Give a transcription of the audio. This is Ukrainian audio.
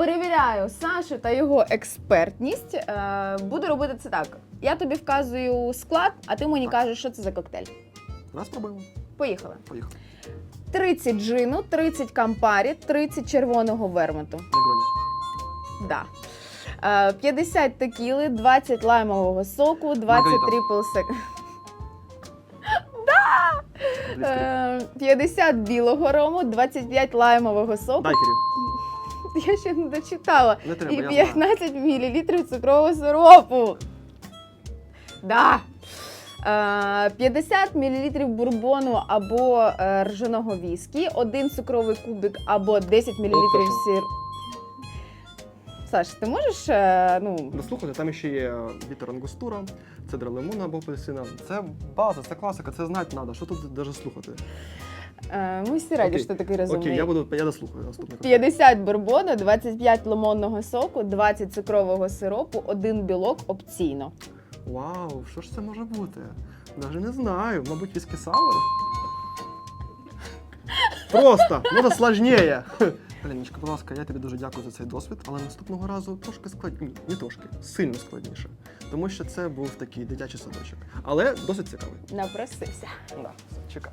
Перевіряю Сашу та його експертність. Е, буду робити це так. Я тобі вказую склад, а ти мені кажеш, що це за коктейль. Давай спробуємо. Поїхали. Поїхали. 30 джину, 30 кампарі, 30 червоного вермуту. Да. Е, 50 текіли, 20 лаймового соку, 20 Маргарита. трипл сек. Е, 50 білого рому, 25 лаймового соку. Дайкерів. Я ще не дочитала. Не треба, І я знаю. 15 мл цукрового сиропу. Да. Е, 50 мл бурбону або е, ржаного віскі, один цукровий кубик або 10 мл сир. Саш, ти можеш е, ну, Ну там ще є вітер ангустура, цедра лимона або апельсина. Це база, це класика, це знати треба. Що тут навіть слухати? е, ми всі раді, Окей. що ти такий розумний. Окей, я буду я дослухаю наступний. 50 бурбону, 25 лимонного соку, 20 цукрового сиропу, один білок опційно. Вау, що ж це може бути? Навіть не знаю. Мабуть, віскі сауер? Просто, ну сложніє. Галіночка, будь ласка, я тобі дуже дякую за цей досвід, але наступного разу трошки складніше. Не трошки, сильно складніше. Тому що це був такий дитячий садочок. Але досить цікавий. Напросився. Да, все, чекай.